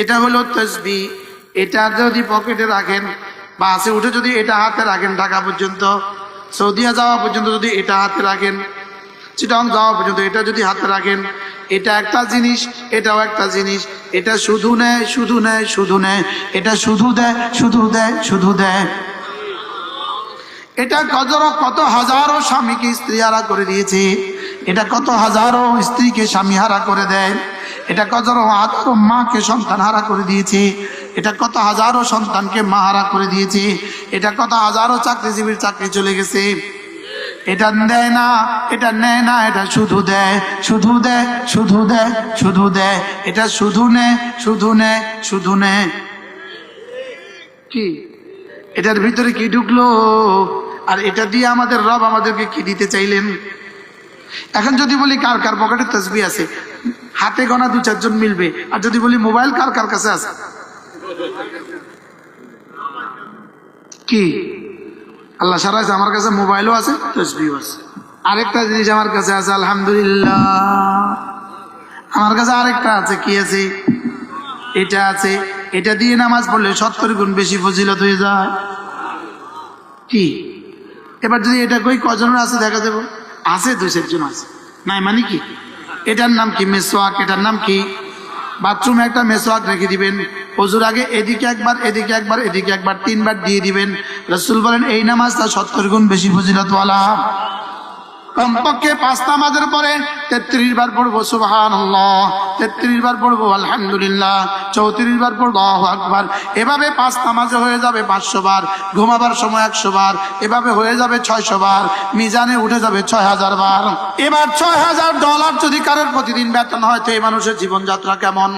এটা হলো তসবি। এটা যদি পকেটে রাখেন বাসে উঠে যদি এটা হাতে রাখেন ঢাকা পর্যন্ত, সৌদিয়া যাওয়া পর্যন্ত যদি এটা হাতে রাখেন, চিটং যাওয়া পর্যন্ত এটা যদি হাতে রাখেন, এটা একটা জিনিস, এটাও একটা জিনিস, এটা শুধু নেয় শুধু নেয় শুধু নেয়, এটা শুধু দেয় শুধু দেয় শুধু দেয়। এটা কত কত হাজারো স্বামীকে স্ত্রী হারা করে দিয়েছে, এটা কত হাজারো স্ত্রীকে স্বামী হারা করে দেয়। এটা কত হাজারো মাকে সন্তান হারা করে দিয়েছে। এটা কত হাজারো সন্তানকে মা হারা করে দিয়েছে। এটা কত হাজারো চাকরিজীবীর চাকরি চলে গেছে। এটা দেয় না, এটা নেয় না, এটা শুধু দেয় শুধু দেয় শুধু দেয় শুধু দেয়। এটা শুধু নে শুধু নে শুধু নে। কি? এটার ভিতরে কি ঢুকলো? আর এটা দিয়ে আমাদের রব আমাদেরকে কি দিতে চাইলেন? এখন যদি বলি কার কার পকেটে তসবি আছে হাতে গোনা দু চারজন মিলবে। আর যদি বলি মোবাইল কার কার কাছে আছে? কি? আল্লাহ সারা আছে আমার কাছে মোবাইলও আছে আরেকটা জিনিস আমার কাছে আছে, আলহামদুলিল্লাহ। আমার কাছে আরেকটা আছে, কি আছে? এটা আছে, এটা দিয়ে নামাজ পড়লে সত্তর গুণ বেশি ফজিলত হয়ে যায়। কি? এবার যদি এটা কই কজনের আছে দেখা দেবো? আছে দুই চারজন আছে। নাই মানে কি? এটার নাম কি মেসোয়াক এটার নাম কি? বাথরুমে একটা মেসোয়াক রেখে দিবেন। অজুর আগে এদিকে একবার এদিকে একবার এদিকে একবার তিনবার দিয়ে দিবেন। রসুল বলেন, এই নামাজটা সত্তর গুণ বেশি ফজিলতওয়ালা। কমপক্ষে পাঁচটা নামাজের পরে তেত্রিশ বার পড়ব সুবাহান তেত্রিশ বার পড়ব, আলহামদুলিল্লাহ। চৌত্রিশ বার পড়ব আকবার। এভাবে পাঁচ নামাজে হয়ে যাবে পাঁচশো বার, ঘুমাবার সময় একশো বার, এভাবে হয়ে যাবে ছয়শো বার, মিজানে উঠে যাবে ছয় হাজার বার। এবার ছয় হাজার ডলার যদি কারোর প্রতিদিন বেতন হয়, তো এই মানুষের জীবনযাত্রা কেমন?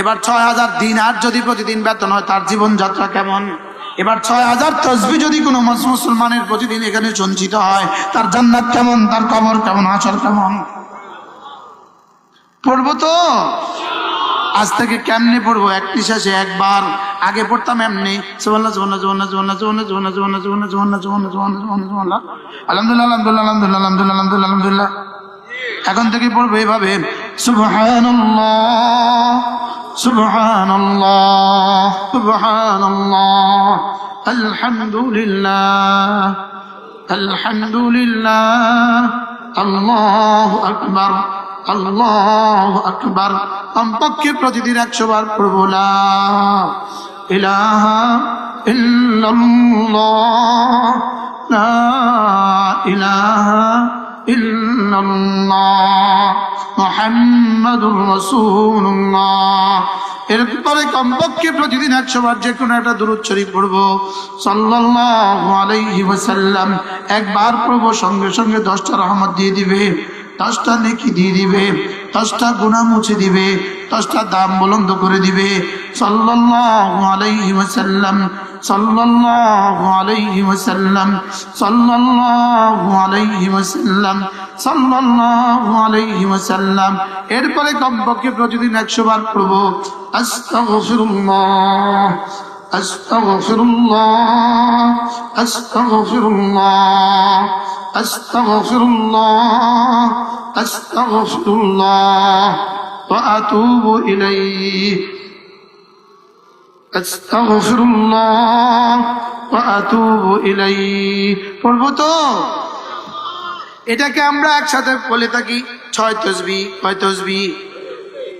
এবার ছয় হাজার দিন আর যদি প্রতিদিন বেতন হয়, তার জীবনযাত্রা কেমন? এবার ছয় হাজার তসবি যদি কোনো মুসলমানের প্রতিদিন এখানে সঞ্চিত হয় তার জান্নাত কেমন তার কবর কেমন আচর কেমন পড়ব তো আজ থেকে কেমনে পড়ব এক নিঃশ্বাসে একবার আগে পড়তাম এমনি আলহামদুলিল্লাহ এখন থেকে পড়ব এভাবে سبحان الله سبحان الله الحمد لله الحمد لله الله أكبر الله أكبر কমপক্ষে প্রতিদিন একশো বার পড়ব লা ইলাহা ইল্লাল্লাহ লা ইলাহা ইল্লাল্লাহ رسول الله এরপরে কমপক্ষে প্রতিদিন একশোবার যে কোনো একটা দূরত শরীফ পড়ব। সাল্লাল্লাহু আলাইহি ওয়াসাল্লাম একবার পড়ব, সঙ্গে সঙ্গে দশটা রহমত দিয়ে দিবে, দশটা নেকি দিয়ে দিবে, দশটা গুণা মুছে দিবে দশটা দাম বুলন্দ করে দিবে। সাল্লাল্লাহু আলাইহি ওয়াসাল্লাম এরপরে কমপক্ষে প্রতিদিন একশো বার পড়ব। আস্তাগফিরুল্লাহ আস্তাগফিরুল্লাহ আস্তাগফিরুল্লাহ আস্তাগফিরুল্লাহ আস্তাগফিরুল্লাহ। وأتوب إليه أستغفر الله وأتوب إليه পড়বো তো এটাকে আমরা একসাথে বলে থাকি ছয় তসবি কয় তসবি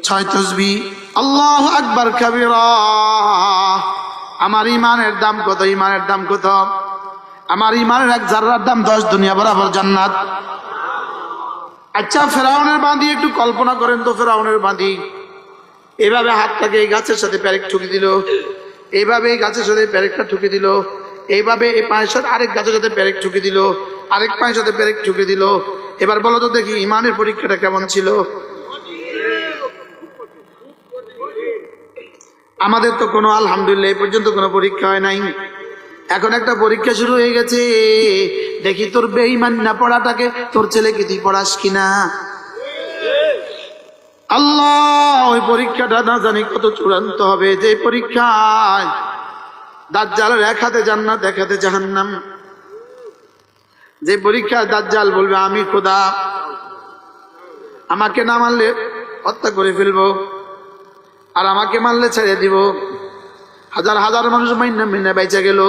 ছয় তসবি আল্লাহ আকবার কবিরা আমার ইমানের দাম কত ইমানের দাম কত আমার ইমানের এক জার্রার দাম দশ দুনিয়া বরাবর জান্নাত আচ্ছা ফেরাউনের বাঁধি একটু কল্পনা করেন তো, ফেরাউনের বাঁধি। এভাবে হাতটাকে এই গাছের সাথে প্যারেক ঠুকে দিল। এইভাবে এই গাছের সাথে প্যারেকটা ঠুকে দিল। এইভাবে এই পায়ের সাথে আরেক গাছের সাথে প্যারেক ঠুকে দিল। আরেক পায়ের সাথে প্যারেক ঠুকে দিল। এবার বলো তো দেখি, ইমানের পরীক্ষাটা কেমন ছিল? আমাদের তো কোনো, আলহামদুলিল্লাহ, এই পর্যন্ত কোনো পরীক্ষা হয় নাই। এখন একটা পরীক্ষা শুরু হয়ে গেছে। দেখি তোর বেঈমান না পড়াটাকে, তোর ছেলেকে তুই পড়াস কিনা? আল্লাহ, ওই পরীক্ষাটা না জানি কত চূড়ান্ত হবে। যে পরীক্ষায় দাজ্জালের এক হাতে জান্নাত, এক হাতে জাহান্নাম। যে পরীক্ষায় দাজ্জাল বলবে, আমি খোদা, আমাকে না মানলে হত্যা করে ফেলব আর আমাকে মারলে ছেড়ে দিব। হাজার হাজার মানুষ মাইনা মিনা বেঁচে গেল।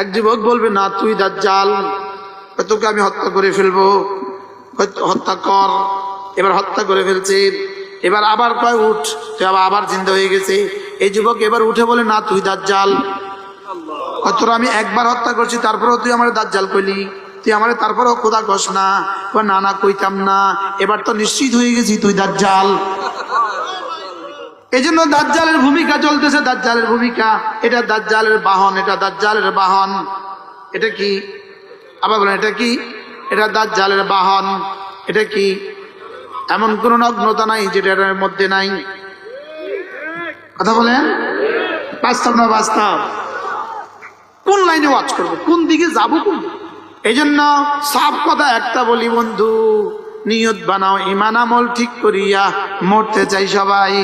এক যুবক বলবে, না, তুই দাজ্জাল, তোকে আমি হত্যা করে ফেলব। হত্যা কর, এবার হত্যা করে ফেলছে। এবার আবার কয়, উঠ, তুই আবার আবার চিন্তা হয়ে গেছে। এই যুবক এবার উঠে বলে, না, তুই দাজ্জাল তোর আমি একবার হত্যা করছি, তারপরেও তুই আমার দাজ্জাল কইলি। তুই আমার তারপরেও খোদা কস না। না না, কইতাম না। এবার তো নিশ্চিত হয়ে গেছি তুই দাজ্জাল। এই জন্য দাজ্জালের ভূমিকা চলতেছে, দাজ্জালের ভূমিকা। এটা দাজ্জালের বাহন, এটা দাজ্জালের বাহন। এটা কি? আবার বলেন, এটা কি? এটা দাজ্জালের বাহন। এটা কি? এমন কোন নগ্নতা নাই যেটা এটার মধ্যে নাই। কথা বলেন? বাস্তব না বাস্তব? কোন লাইনে ওয়াচ করব? কোন দিকে যাব কোন এই জন্য সব কথা একটা বলি বন্ধু। নিয়ত বানাও ইমান আমল ঠিক করিয়া মরতে চাই সবাই।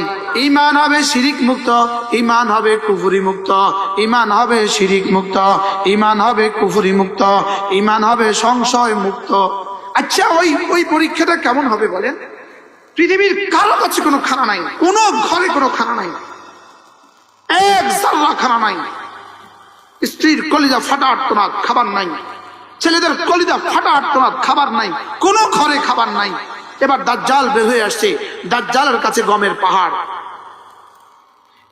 ইমান হবে শিরিক মুক্ত ইমান হবে কুফুরি মুক্ত ইমান হবে শিরিক মুক্ত ইমান হবে কুফুরি মুক্ত ইমান হবে সংশয় মুক্ত। আচ্ছা ওই ওই পরীক্ষাটা কেমন হবে বলেন? পৃথিবীর কারও কাছে কোনো খানা নাই, কোনো ঘরে কোনো খানা নাই, এক জাল্লা খানা নাই। স্ত্রীর কলিজা ফাটা আটতনাদ খাবার নাই। ছেলেদের কলিদা ফাটা আটতনাদ খাবার নাই, কোনো ঘরে খাবার নাই। এবার দাজ্জাল বের হয়ে আসছে, দাজ্জালের কাছে গমের পাহাড়।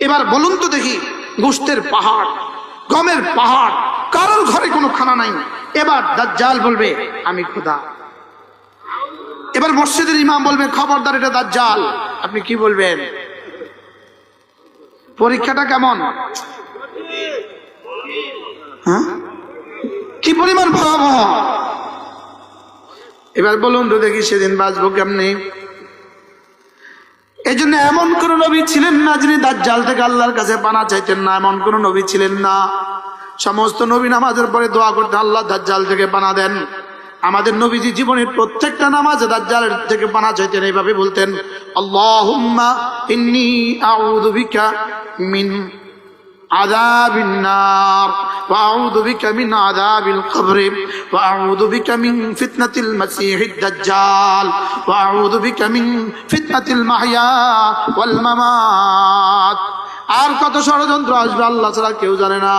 এবার বলুন তো দেখি, গোষ্ঠের পাহাড়, গমের পাহাড়, কারোর ঘরে কোনো খানা নাই। এবার দাজ্জাল বলবে, আমি খোদা এবার মসজিদের ইমাম বলবে, খবরদার, এটা দাজ্জাল। আপনি কি বলবেন? পরীক্ষাটা কেমন? হ্যাঁ? কি পরিমাণ ভয়াবহ? এবার বলুন তো দেখি সেদিন বাঁচবো কেমনি? এই জন্য এমন কোন নবী ছিলেন না যিনি দাজ্জাল থেকে আল্লাহর কাছে পানা চাইতেন না। এমন কোন নবী ছিলেন না। সমস্ত নবী নামাজের পরে দোয়া করতে আল্লাহ দাজ্জাল থেকে পানা দেন। আমাদের নবীজি জীবনের প্রত্যেকটা নামাজে দাজ্জালের থেকে পানা চাইতেন, এইভাবে বলতেন, আল্লাহুম্মা ইন্নী আউযু বিকা মিন عذاب النار وأعوذ بك من عذاب القبر وأعوذ بك من فتنة المسيح الدجال وأعوذ بك من فتنة المحيا والممات আর কত ষড়যন্ত্র আসবে আল্লাহ ছাড়া কেউ জানে না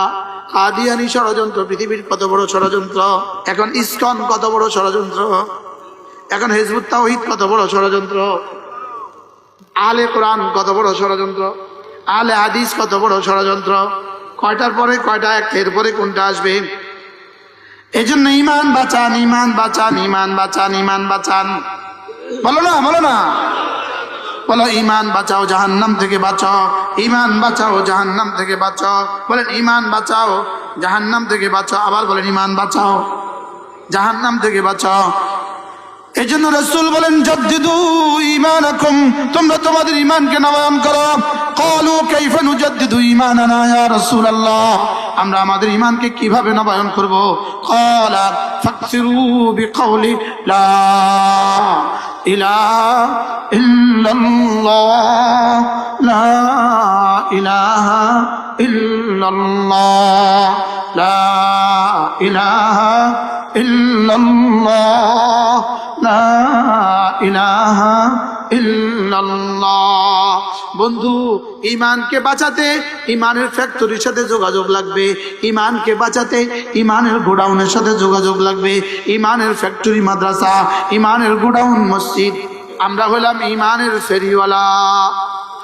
কাদিয়ানি ষড়যন্ত্র পৃথিবীর কত বড় ষড়যন্ত্র এখন ইসকন কত বড় ষড়যন্ত্র এখন হেজবুত তাওহিদ কত বড় ষড়যন্ত্র আলে কোরআন কত বড় ষড়যন্ত্র আলে হাদিস কত বড় ষড়যন্ত্র? কয়টার পরে কয়টা এরপরে কোনটা আসবে? এই জন্য ইমান বাঁচান ইমান বাঁচান ইমান বাঁচান ইমান বাঁচান। বলো না বলো না। বলো ইমান বাঁচাও, জাহান্নাম থেকে বাঁচাও। ইমান বাঁচাও, জাহান্নাম থেকে বাঁচাও। বলেন ইমান বাঁচাও, জাহান্নাম থেকে বাঁচাও। আবার বলেন ইমান বাঁচাও, জাহান্নাম থেকে বাঁচাও। এই জন্য রসুল বলেন, জদ্দিদু ইমানাকুম তোমরা তোমাদের ইমানকে নবায়ন করো। কলু কাইফা নুজাদ্দিদু ইমানানা ইয়া রাসূলুল্লাহ। আমরা আমাদের ইমানকে কীভাবে নবায়ন করব? ক্বালা ফাকসিরু বিকাউলি, লা ইলাহা ইল্লাল্লাহ, লা ইলাহা ইল্লাল্লাহ, লা ইলাহা ইল্লাল্লাহ। বন্ধু ইমানকে বাঁচাতে ইমানের ফ্যাক্টরির সাথে যোগাযোগ লাগবে। ইমানকে বাঁচাতে ইমানের গোডাউনের সাথে যোগাযোগ লাগবে। ইমানের ফ্যাক্টরি, মাদ্রাসা ইমানের গোডাউন, মসজিদ। আমরা হলাম ইমানের ফেরিওয়ালা।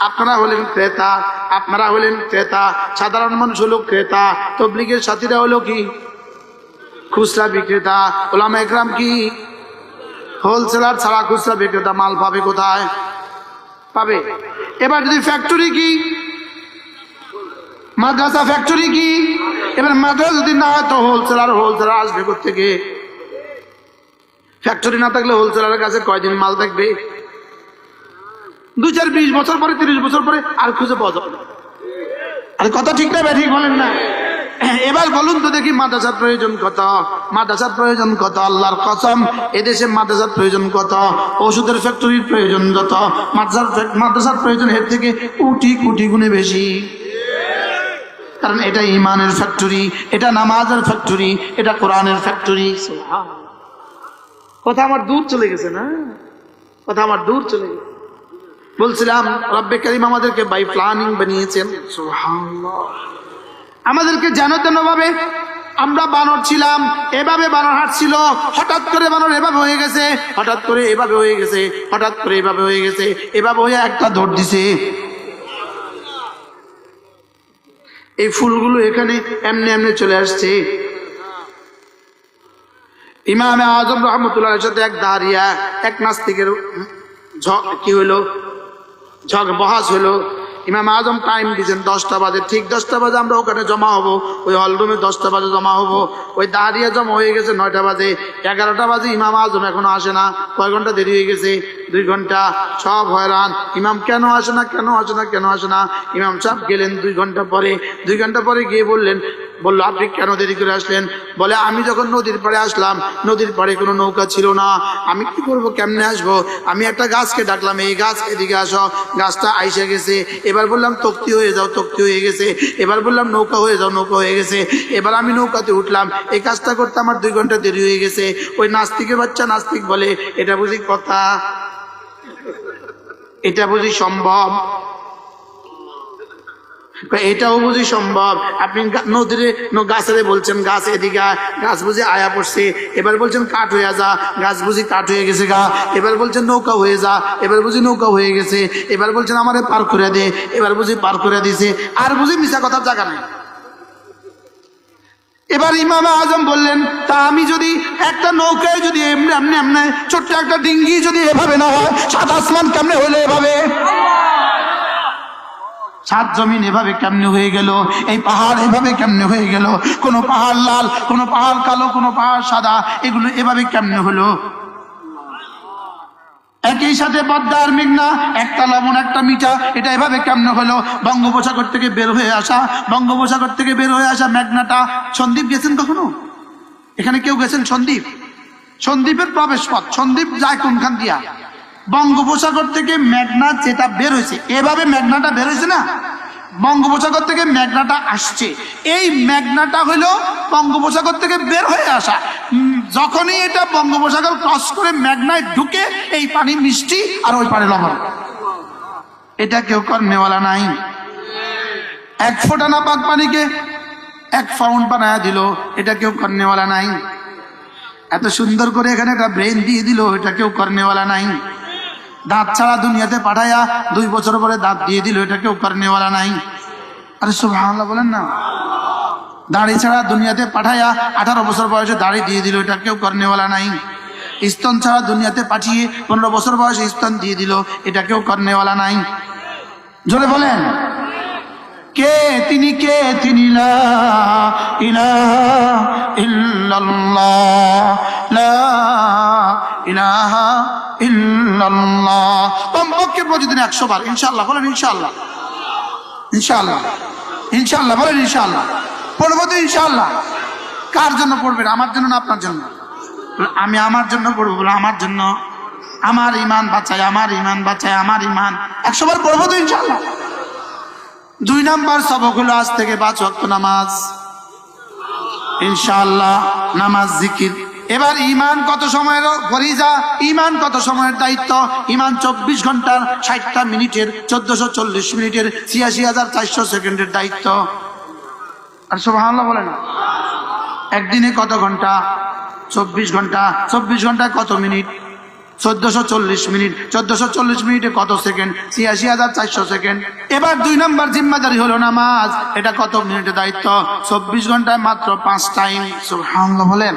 আপনারা হলেন ক্রেতা, আপনারা হলেন ক্রেতা, সাধারণ মানুষ হলো ক্রেতা, তবলিগের সাথীরা হলো কি? খুচরা বিক্রেতা, ওলামা একরাম কি? হোলসেলার ছাড়া খুচরা বিক্রেতা মাল পাবে কোথায়? পাবে। এবার যদি ফ্যাক্টরি কি? মাদ্রাসা ফ্যাক্টরি কি? এবার মাদ্রাসা যদি না হয়, তো হোলসেলার হোলসেলার আসবে থেকে ফ্যাক্টরি না থাকলে হোলসেলারের কাছে কয়দিন মাল থাকবে? দু চার বিশ বছর পরে, তিরিশ বছর পরে আর খুঁজে পাওয়া যাবে। আরে কথা ঠিক না ঠিক বলেন না। এবার বলুন তো দেখি মাদ্রাসার প্রয়োজন কত? মাদ্রাসার প্রয়োজন কত? আল্লাহর কসম, এদেশে মাদ্রাসার প্রয়োজন কত? ওষুধের ফ্যাক্টরির প্রয়োজন কত? মাদ্রাসার মাদ্রাসার প্রয়োজন এর থেকে কোটি কোটি গুণে বেশি। কারণ এটা ইমানের ফ্যাক্টরি, এটা নামাজের ফ্যাক্টরি, এটা কোরআনের ফ্যাক্টরি। কথা আমার দূর চলে গেছে না? কথা আমার দূর চলে গেছে। বলছিলাম, রব্বে করিম আমাদেরকে বাই প্ল্যানিং বানিয়েছেন। সুবহানাল্লাহ। আমাদেরকে যেন তেন ভাবে আমরা বানর ছিলাম, এভাবে বানর হাঁটছিল, হঠাৎ করে বানর এভাবে হয়ে গেছে, হঠাৎ করে এভাবে হয়ে গেছে, হঠাৎ করে এভাবে হয়ে গেছে, এভাবে হয়ে একটা দৌড় দিছে। এই ফুলগুলো এখানে এমনি এমনি চলে আসছে। ইমামে আজম রহমতুল্লাহ সাথে এক দাঁড়িয়া, এক নাস্তিকের ঝ- কি হইল? ঝগ বহাস হলো ইমাম আজম টাইম দিয়েছেন, দশটা বাজে। ঠিক দশটা বাজে আমরা ওখানে জমা হব। ওই হলরুমে দশটা বাজে জমা হব। ওই দাঁড়িয়ে জমা হয়ে গেছে নয়টা বাজে। এগারোটা বাজে ইমাম আজম এখনও আসে না। কয় ঘণ্টা দেরি হয়ে গেছে? দুই ঘণ্টা। সব হয়রান। ইমাম কেন আসে না? কেন আসে না? কেন আসে না? ইমাম সাহেব গেলেন দুই ঘণ্টা পরে। দুই ঘণ্টা পরে গিয়ে বললেন বলল, আপনি কেন দেরি করে আসলেন? বলে, আমি যখন নদীর পাড়ে আসলাম, নদীর পাড়ে কোনো নৌকা ছিল না। আমি কি করব, কেমনে আসব? আমি একটা গাছকে ডাকলাম, এই গাছ, এদিকে আসো। গাছটা আইসে গেছে। এবার বললাম, তক্তি হয়ে যাও, তক্তি হয়ে গেছে। এবার বললাম, নৌকা হয়ে যাও, নৌকা হয়ে গেছে। এবার আমি নৌকাতে উঠলাম। এই কাজটা করতে আমার দুই ঘণ্টা দেরি হয়ে গেছে। ওই নাস্তিকের বাচ্চা নাস্তিক বলে, এটা বুঝি কথা? এটা বুঝি সম্ভব? এটাও বুঝি সম্ভব? আপনি নদীরে ন- বলছেন, গাছ এদিকে গাছ বুঝি আয়া পড়ছে। এবার বলছেন, কাঠ হয়ে যা, গাছ বুঝি কাঠ হয়ে গেছে গা। এবার বলছেন, নৌকা হয়ে যা। এবার বুঝি নৌকা হয়ে গেছে। এবার বলছেন, আমারে পার করে দে। এবার বুঝি পার করে দিছে। আর বুঝি মিশা কথার জায়গা নাই। এবার ইমাম আজম বললেন, তা আমি যদি একটা নৌকায় যদি এমনি এমনি ছোট্ট একটা ডিঙ্গি যদি এভাবে না হয়, সাত আসমান কেমনে হলে এভাবে? সাত জমিন এভাবে কেমনে হয়ে গেল? এই পাহাড় এভাবে কেমনে হয়ে গেল? কোন পাহাড় লাল, কোন পাহাড় কালো, কোন পাহাড় সাদা, এগুলো এভাবে কেমনে হলো? একই সাথে পদ্মা আর মেঘনা একটা লবণ, একটা মিঠা, এটা এভাবে কেমনে হলো? বঙ্গোপসাগর থেকে বের হয়ে আসা, বঙ্গোপসাগর থেকে বের হয়ে আসা মেঘনাটা সন্দীপ গেছেন কখনো? এখানে কেউ গেছেন সন্দীপ? সন্দীপের প্রবেশ পথ সন্দীপ যায় কোনখান দিয়া? বঙ্গোপসাগর থেকে মেঘনা যেটা বের হয়েছে, এভাবে মেঘনাটা বের হয়েছে না? বঙ্গোপসাগর থেকে মেঘনাটা আসছে। এই মেঘনাটা হলো বঙ্গোপসাগর থেকে বের হয়ে আসা। যখনই এটা বঙ্গোপসাগর ক্রস করে মেঘনায় ঢুকে, এই পানি মিষ্টি আর ওই পানি লবণ। এটা কেউ কর্মেওয়ালা নাই? এক ফোঁটা না পাক পানিকে এক ফাউন্ড বানায় দিল, এটা কেউ কর্নেওয়ালা নাই? এত সুন্দর করে এখানে একটা ব্রেন দিয়ে দিল, এটা কেউ কর্নেওয়ালা নাই? দাঁত ছাড়া দুনিয়াতে পাঠায়া দুই বছর পরে দাঁত দিয়ে দিল, এটা কেউ কর্নেওয়ালা নাই। আরে সুবহানাল্লাহ, বলেন না। দাড়ি ছাড়া দুনিয়াতে পাঠায়া আঠারো বছর বয়সে দাড়ি দিয়ে দিল, এটা কেউ কর্নেওয়ালা নাই। স্তন ছাড়া দুনিয়াতে পাঠিয়ে পনেরো বছর বয়সে স্তন দিয়ে দিল, এটা কেউ কর্নেওয়ালা নাই। জোরে বলেন। কে তিনি কে তিনি? লা ইলাহা ইল্লাল্লাহ। লা ইলাহা ইল্লাল্লাহ। কমপক্ষে প্রতিদিন একশো বার। ইনশাল্লাহ বলেন ইনশাল্লাহ ইনশাল্লাহ ইনশাল্লাহ বলেন ইনশাল্লাহ পড়ব তো ইনশাল্লাহ কার জন্য পড়বেন? আমার জন্য না আপনার জন্য? আমি আমার জন্য পড়ব বলে আমার জন্য? আমার ইমান বাঁচায়, আমার ইমান বাঁচায়, আমার ইমান। একশো বার পড়ব তো ইনশাল্লাহ দুই নাম্বার সবক হলো আজ থেকে পাঁচ ওয়াক্ত নামাজ। ইনশাআল্লাহ, নামাজ, জিকির। এবার ইমান কত সময়ের ফরিজা ইমান কত সময়ের দায়িত্ব? ইমান চব্বিশ ঘণ্টার ষাটটা মিনিটের, চোদ্দশো চল্লিশ মিনিটের, ছিয়াশি হাজার চারশো সেকেন্ডের দায়িত্ব। আর সব বলে না। একদিনে কত ঘণ্টা? চব্বিশ ঘণ্টা। চব্বিশ ঘন্টায় কত মিনিট? চোদ্দশো চল্লিশ মিনিট। চোদ্দশো চল্লিশ মিনিটে কত সেকেন্ড? ছিয়াশি হাজার চারশো সেকেন্ড। এবার দুই নম্বর জিম্মাদারি হলো নামাজ। এটা কত মিনিটের দায়িত্ব? চব্বিশ ঘন্টায় মাত্র পাঁচ টাইম। বলেন।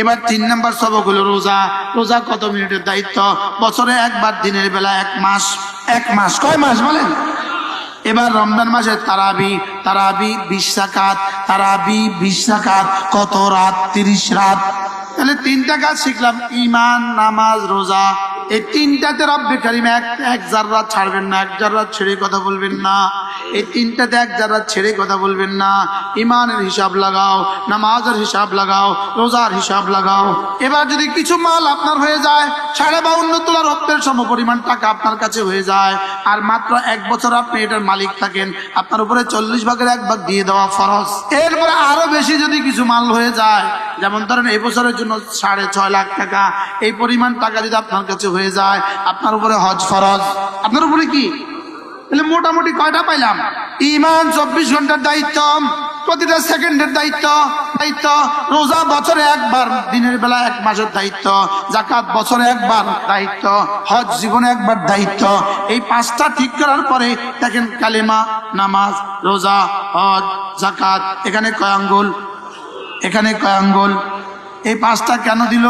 এবার তিন নম্বর সবক হলো রোজা। রোজা কত মিনিটের দায়িত্ব? বছরে একবার, দিনের বেলা এক মাস। এক মাস। কয় মাস বলেন? এবার রমজান মাসে তারাবি তারাবি বিশ তারাবি বিশ কত রাত? তিরিশ রাত। তাহলে তিনটা কাজ শিখলাম। ইমান নামাজ, রোজা। এই তিনটাতে রব্বে কারিম এক এক জাররাত ছাড়বেন না, এক জাররাত ছেড়ে কথা বলবেন না। এই তিনটাতে এক জাররাত ছেড়ে কথা বলবেন না। ইমানের হিসাব লাগাও, নামাজের হিসাব লাগাও, রোজার হিসাব লাগাও। এবার যদি কিছু মাল আপনার হয়ে যায়, সাড়ে বাউন্ন তোলা রক্তের সম পরিমাণ টাকা আপনার কাছে হয়ে যায়, আর মাত্র এক বছর আপনি এটার মালিক থাকেন, আপনার উপরে চল্লিশ ভাগের এক ভাগ দিয়ে দেওয়া ফরজ। এরপরে আরও বেশি যদি কিছু মাল হয়ে যায় যেমন ধরেন এই বছরের জন্য সাড়ে ছয় লাখ টাকা, এই পরিমাণ টাকা যদি আপনার কাছে হয়ে যায়, আপনার উপরে হজ ফরজ। আপনার উপরে কি? তাহলে মোটামুটি কয়টা পাইলাম? ইমান চব্বিশ ঘণ্টার দায়িত্ব, প্রতিটা সেকেন্ডের দায়িত্ব দায়িত্ব। রোজা বছরে একবার, দিনের বেলা এক মাসের দায়িত্ব জাকাত বছরে একবার দায়িত্ব, হজ জীবনে একবার দায়িত্ব। এই পাঁচটা ঠিক করার পরে দেখেন কালেমা, নামাজ, রোজা, হজ জাকাত এখানে কয় আঙ্গুল? এখানে কয় আঙ্গুল? এই পাঁচটা কেন দিল?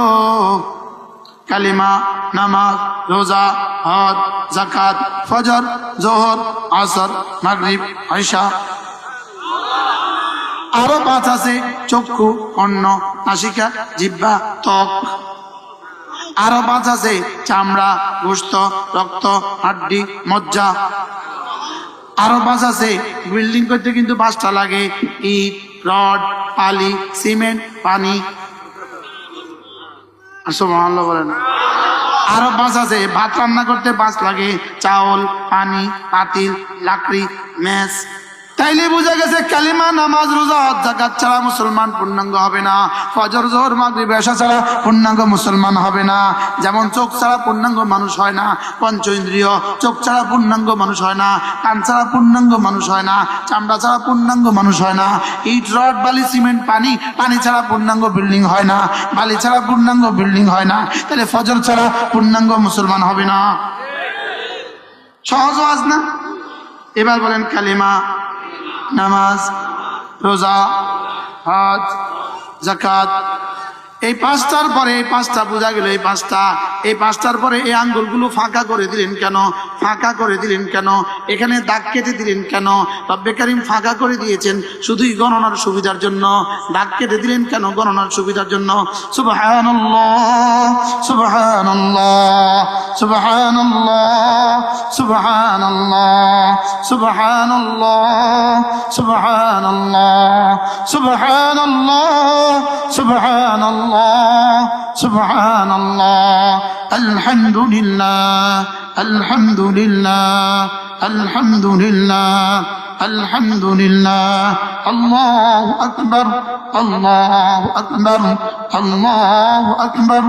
কালিমা, নামাজ, রোজা, হজ জাকাত ফজর, জোহর, আসর, মাগরিব আয়সা আরও পাঁচ আছে, চক্ষু, অন্ন, নাসিকা জিব্বা ত্বক। আরও পাঁচ আছে, চামড়া গোস্ত রক্ত, হাড্ডি, মজ্জা। আরও বাস আছে। বিল্ডিং করতে কিন্তু বাসটা লাগে। ইট, রড পালি সিমেন্ট, পানি। বলেন। আরও বাস আছে। ভাত রান্না করতে বাস লাগে। চাউল, পানি, পাতিল, লাকড়ি ম্যাচ তাইলে বোঝা গেছে কালিমা, নামাজ, রোজা, হজ জাকাত ছাড়া মুসলমান পূর্ণাঙ্গ হবে না। ফজর, জোহর, মাগরিব, এশা ছাড়া পূর্ণাঙ্গ মুসলমান হবে না। যেমন চোখ ছাড়া পূর্ণাঙ্গ মানুষ হয় না, পঞ্চ ইন্দ্রিয়, চোখ ছাড়া পূর্ণাঙ্গ মানুষ হয় না, কান ছাড়া পূর্ণাঙ্গ মানুষ হয় না, চামড়া ছাড়া পূর্ণাঙ্গ মানুষ হয় না, ইট, রড, বালি, সিমেন্ট, পানি পানি ছাড়া পূর্ণাঙ্গ বিল্ডিং হয় না, বালি ছাড়া পূর্ণাঙ্গ বিল্ডিং হয় না, তাহলে ফজর ছাড়া পূর্ণাঙ্গ মুসলমান হবে না। সহজ আজ না? এবার বলেন কালিমা। নামাজ রোজা হাত জাকাত এই পাঁচটার পরে এই পাঁচটা বোঝা গেল, এই পাঁচটা। এই পাঁচটার পরে এই আঙ্গুলগুলো ফাঁকা করে দিলেন কেন? ফাঁকা করে দিলেন কেন? এখানে দাগ কেটে দিলেন কেন? রব্বে কারিম ফাঁকা করে দিয়েছেন শুধুই গণনার সুবিধার জন্য। দাগ কেটে দিলেন কেন গণনার সুবিধার জন্য? সুবহানাল্লাহ সুবহানাল্লাহ সুবহানাল্লাহ সুবহানাল্লাহ সুবহানাল্লাহ, আলহামদুলিল্লাহ আলহামদুলিল্লাহ আলহামদুলিল্লাহ আলহামদুলিল্লাহ, আল্লাহু আকবার আল্লাহু আকবার আল্লাহু আকবার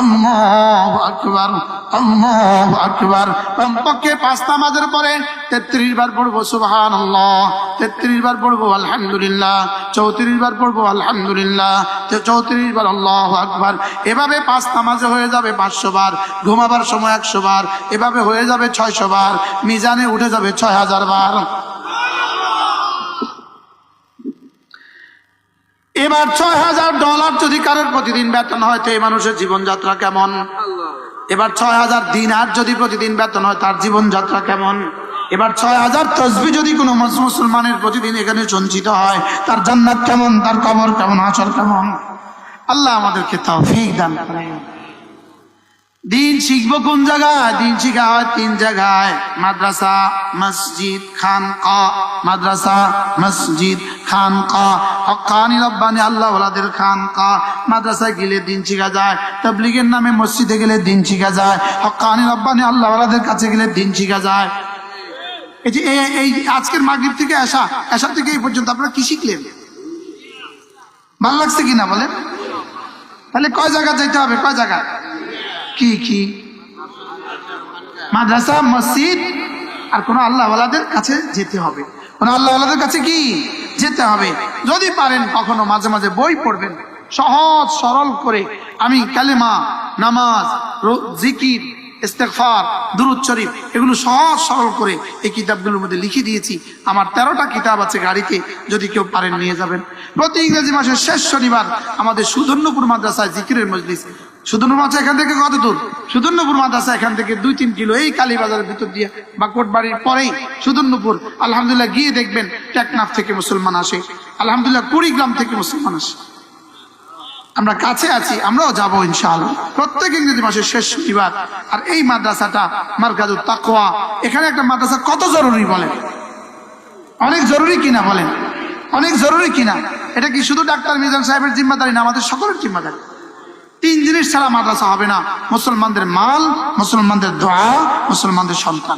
আল্লাহু আকবার আল্লাহু আকবার। কমপক্ষে পাঁচ নামাজের পরে তেত্রিশ বার পড়ব সুবহান তেত্রিশ বার পড়ব আলহামদুলিল্লাহ। চৌত্রিশ বার পড়ব আলহামদুলিল্লাহ। চৌত্রিশ বার আল্লাহ আকবার। এভাবে পাঁচ নামাজে হয়ে যাবে পাঁচশো বার ঘুমাবার সময় একশো বার এভাবে হয়ে যাবে ছয়শো বার মিজানে উঠে যাবে ছয় হাজার বার। এবার ছয় হাজার ডলার যদি কারোর প্রতিদিন বেতন হয় তো এই মানুষের জীবনযাত্রা কেমন? এবার ছয় হাজার দিন আর যদি প্রতিদিন বেতন হয় তার জীবনযাত্রা কেমন? এবার ছয় হাজার তসবি যদি কোনো মুসলমানের প্রতিদিন এখানে সঞ্চিত হয়, তার জান্নাত কেমন, তার কবর কেমন আচর কেমন? আল্লাহ আমাদেরকে তৌফিক দান করেন। দিন শিখব কোন জায়গায়? দিন শিখা হয় তিন জায়গায়। মাদ্রাসা, মসজিদ খান ক মাদ্রাসা, মসজিদ খান হকানি রব্বানি আল্লাহ ওলাদের খান মাদ্রাসায় গেলে দিন শিখা যায়। তবলিগের নামে মসজিদে গেলে দিন শিখা যায়। হকানি রব্বানি আল্লাহ ওলাদের কাছে গেলে দিন শিখা যায়। এই যে, এই- আজকের মাগরিব থেকে আসা আসা থেকে এই পর্যন্ত আপনারা কি শিখলেন? ভালো লাগছে কিনা বলেন? তাহলে কয় জায়গা যাইতে হবে? কয় জায়গা? কি কি? মাদ্রাসা, মসজিদ আর কোন আল্লাহওয়ালাদের কাছে যেতে হবে। কোন আল্লাহওয়ালাদের কাছে কি? যেতে হবে। যদি পারেন কখনো মাঝে মাঝে বই পড়বেন। সহজ সরল করে আমি কালেমা, নামাজ জিকির ইস্তেগফার, দুরুদ শরীফ, এগুলো সহজ সরল করে এই কিতাবগুলোর মধ্যে লিখে দিয়েছি। আমার তেরোটা কিতাব আছে গাড়িতে, যদি কেউ পারেন নিয়ে যাবেন। প্রতি ইংরেজি মাসের শেষ শনিবার আমাদের সুধন্যপুর মাদ্রাসায় জিকিরের মজলিস। সুধন্যপুর মাদ্রাসা এখান থেকে কত দূর? সুধন্যপুর মাদ্রাসা এখান থেকে দুই তিন কিলো এই কালীবাজারের ভিতর দিয়ে বা কোটবাড়ির পরেই সুধন্যপুর। আলহামদুলিল্লাহ গিয়ে দেখবেন টেকনাফ থেকে মুসলমান আসে। আলহামদুলিল্লাহ কুড়িগ্রাম থেকে মুসলমান আসে। আমরা কাছে আছি, আমরাও যাব ইনশাআল্লাহ। প্রত্যেক ইংরেজি মাসের শেষ শনিবার, আর এই মাদ্রাসাটা মার্কাজুর তাকোয়া এখানে একটা মাদ্রাসা কত জরুরি বলেন? অনেক জরুরি কিনা বলেন? অনেক জরুরি কিনা? এটা কি শুধু ডাক্তার মিজান সাহেবের জিম্মাদারি না, আমাদের সকলের জিম্মাদারি? তিন জিনিস ছাড়া মাদ্রাসা হবে না। মুসলমানদের মাল, মুসলমানদের দোয়া, মুসলমানদের সন্তান।